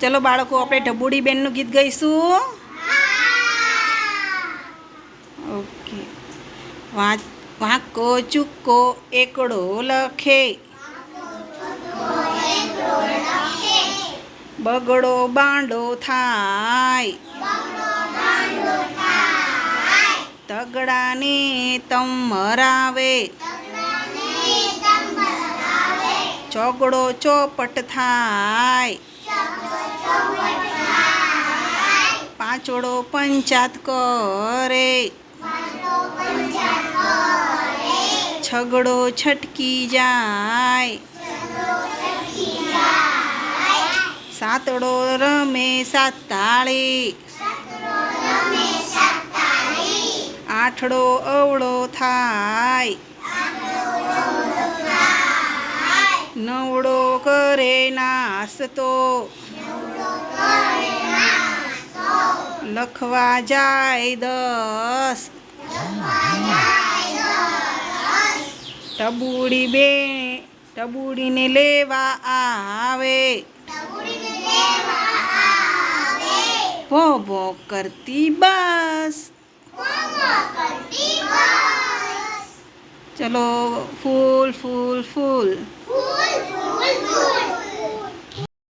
ચલો બાળકો, આપણે ઢબુડી બેનનું ગીત ગાઈશું. ઓકે. વાંકો ચૂકો એકડો લખે. બગડો બાંડો થાય. તગડાને તમરાવે મરાવે. ચોગડો ચોપટ થાય. પાંચડો પંચાત કરે છગડો છટકી જાય સાતડો રમે સાત તાળી આઠડો અવળો થાય નવડો કરે નાસ્તો લખવા જાય દસ. ટબુડી બે, ટબુડીને લેવા આવે. ભો ભો કરતી બસ. ચલો ફૂલ ફૂલ ફૂલ ફૂલ.